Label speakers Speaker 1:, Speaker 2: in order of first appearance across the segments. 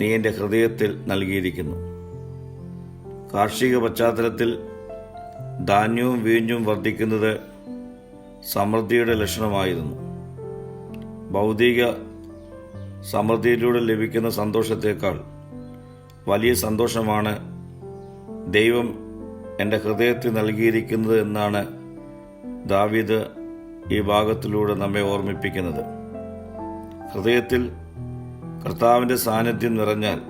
Speaker 1: നീ എന്റെ ഹൃദയത്തിൽ നൽകിയിരിക്കുന്നു. കാർഷിക പശ്ചാത്തലത്തിൽ ധാന്യവും വീഞ്ഞും വർദ്ധിക്കുന്നത് സമൃദ്ധിയുടെ ലക്ഷണമായിരുന്നു. ഭൗതിക സമൃദ്ധിയിലൂടെ ലഭിക്കുന്ന സന്തോഷത്തേക്കാൾ വലിയ സന്തോഷമാണ് ദൈവം എന്റെ ഹൃദയത്തിൽ നൽകിയിരിക്കുന്നത് എന്നാണ് ദാവീദ് ഈ ഭാഗത്തിലൂടെ നമ്മെ ഓർമ്മിപ്പിക്കുന്നത്. ഹൃദയത്തിൽ കർത്താവിന്റെ സാന്നിധ്യം നിറഞ്ഞാൽ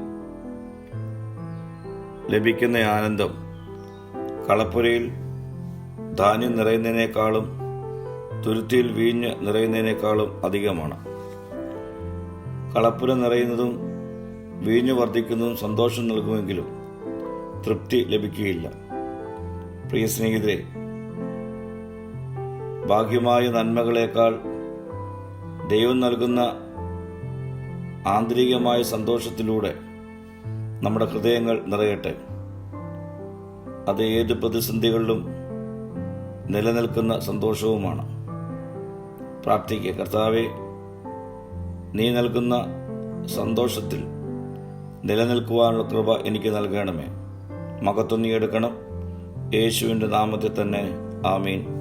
Speaker 1: ലഭിക്കുന്ന ആനന്ദം കളപ്പുരയിൽ ധാന്യം നിറയുന്നതിനേക്കാളും തുരുത്തിയിൽ വീഞ്ഞ് നിറയുന്നതിനേക്കാളും അധികമാണ്. കളപ്പുര നിറയുന്നതും വീഞ്ഞു വർദ്ധിക്കുന്നതും സന്തോഷം നൽകുമെങ്കിലും തൃപ്തി ലഭിക്കുകയില്ല. പ്രിയ സ്നേഹിതരെ ഭാഗ്യമായ നന്മകളേക്കാൾ ദൈവം നൽകുന്ന ആന്തരികമായ സന്തോഷത്തിലൂടെ നമ്മുടെ ഹൃദയങ്ങൾ നിറയട്ടെ. അത് ഏത് പ്രതിസന്ധികളിലും നിലനിൽക്കുന്ന സന്തോഷവുമാണ്. പ്രാർത്ഥിക്കുക കർത്താവെ നീ നൽകുന്ന സന്തോഷത്തിൽ നിലനിൽക്കുവാനുള്ള കൃപ എനിക്ക് നൽകണമേ. എടുക്കണം. യേശുവിന്റെ നാമത്തിൽ തന്നെ ആമീൻ.